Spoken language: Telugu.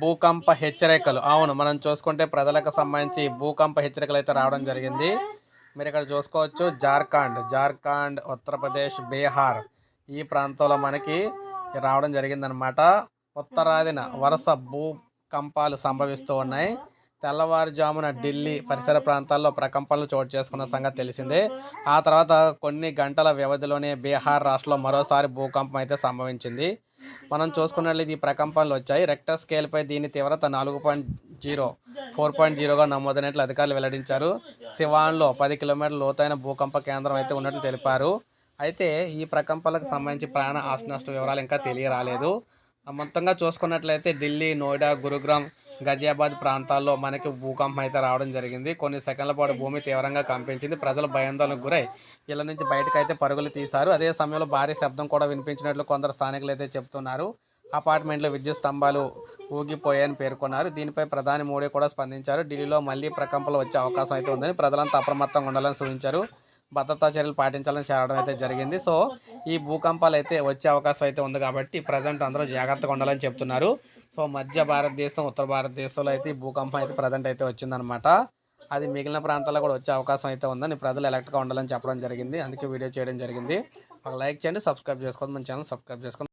భూకంప హెచ్చరికలు. అవును మనం చూసుకుంటే ప్రజలకు సంబంధించి భూకంప హెచ్చరికలు అయితే రావడం జరిగింది. మీరు ఇక్కడ చూసుకోవచ్చు జార్ఖండ్. జార్ఖండ్ ఉత్తరప్రదేశ్ బీహార్ ఈ ప్రాంతంలో మనకి రావడం జరిగిందనమాట ఉత్తరాదిన వరుస భూకంపాలు సంభవిస్తూ ఉన్నాయి. తెల్లవారుజామున ఢిల్లీ పరిసర ప్రాంతాల్లో ప్రకంపనలు చోటు చేసుకున్న సంగతి తెలిసిందే. ఆ తర్వాత కొన్ని గంటల వ్యవధిలోనే బీహార్ రాష్ట్రంలో మరోసారి భూకంపం అయితే సంభవించింది. మనం చూసుకున్నట్లయితే ఈ ప్రకంపనలు వచ్చాయి. రెక్టర్ స్కేల్పై దీని తీవ్రత నాలుగు పాయింట్ జీరో ఫోర్ పాయింట్ జీరోగా నమోదైనట్లు అధికారులు వెల్లడించారు. సివాన్లో పది కిలోమీటర్ల లోతైన భూకంప కేంద్రం అయితే ఉన్నట్లు తెలిపారు. అయితే ఈ ప్రకంపనలకు సంబంధించి ప్రాణ ఆస్తి నష్ట వివరాలు ఇంకా తెలియరాలేదు. మొత్తంగా చూసుకున్నట్లయితే ఢిల్లీ నోయిడా గురుగ్రామ్ గజియాబాద్ ప్రాంతాల్లో మనకి భూకంపం అయితే రావడం జరిగింది. కొన్ని సెకండ్ల పాటు భూమి తీవ్రంగా కంపించింది. ప్రజలు భయాందోళనకు గురై ఇళ్ళ నుంచి బయటకు అయితే పరుగులు తీశారు. అదే సమయంలో భారీ శబ్దం కూడా వినిపించినట్లు కొందరు స్థానికులు అయితే చెప్తున్నారు. అపార్ట్మెంట్లో విద్యుత్ స్తంభాలు ఊగిపోయాయని పేర్కొన్నారు. దీనిపై ప్రధాని మోడీ కూడా స్పందించారు. ఢిల్లీలో మళ్ళీ ప్రకంపనలు వచ్చే అవకాశం అయితే ఉందని ప్రజలంతా అప్రమత్తంగా ఉండాలని సూచించారు. భద్రతా చర్యలు పాటించాలని చేరడం అయితే జరిగింది. సో ఈ భూకంపాలు అయితే వచ్చే అవకాశం అయితే ఉంది కాబట్టి ప్రజెంట్ అందరూ జాగ్రత్తగా ఉండాలని చెప్తున్నారు. సో మధ్య భారతదేశం ఉత్తర భారతదేశంలో అయితే ఈ భూకంపం అయితే ప్రజెంట్ అయితే వచ్చిందనమాట అది మిగిలిన ప్రాంతాల్లో కూడా వచ్చే అవకాశం అయితే ఉందని ప్రజలు ఎలక్ట్గా ఉండాలని చెప్పడం జరిగింది. అందుకే వీడియో చేయడం జరిగింది. ఒక లైక్ చేయండి సబ్స్క్రైబ్ చేసుకోండి. మన ఛానల్ సబ్స్క్రైబ్ చేసుకోండి.